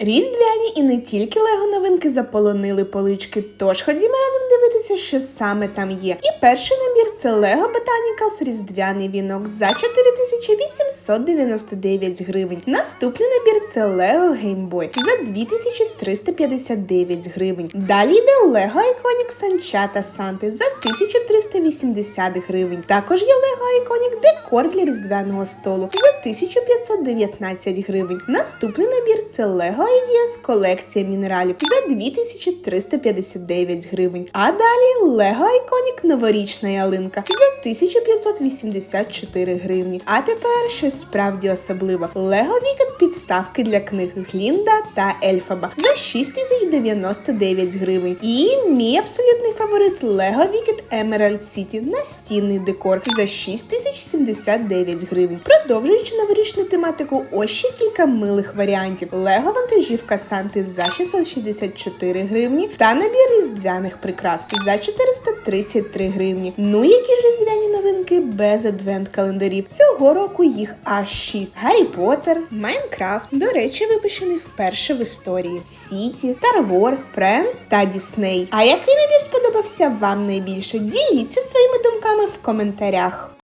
Різдвяні і не тільки лего новинки заполонили полички, тож ходімо разом дивитися, що саме там є. І перший набір це Lego Botanicals різдвяний вінок за 4899 гривень. Наступний набір це Lego Game Boy за 2359 гривень. Далі йде Lego Iconic Санчата Санти за 1380 гривень. Також є Lego Iconic декор для різдвяного столу за 1519 гривень. Наступний набір це Lego Ideas колекція мінералів за 2359 гривень. А далі Lego Iconic новорічна ялинка за 1584 гривні. А тепер щось справді особливе. Lego Wicked підставки для книг Глінда та Ельфаба за 6099 гривень. І мій абсолютний фаворит Lego Wicked Emerald City настінний декор за 6079 гривень. Продовжуючи новорічну тематику, ось ще кілька милих варіантів. Лего вантажівка Санти за 664 гривні та набір різдвяних прикрас за 433 гривні. Ну які ж різдвяні новинки без адвент-календарів. Цього року їх аж 6. Гаррі Поттер, Майнкрафт, до речі, випущений вперше в історії. Сіті, Wars, Friends та Дісней. А який набір сподобався вам найбільше? Діліться своїми думками в коментарях.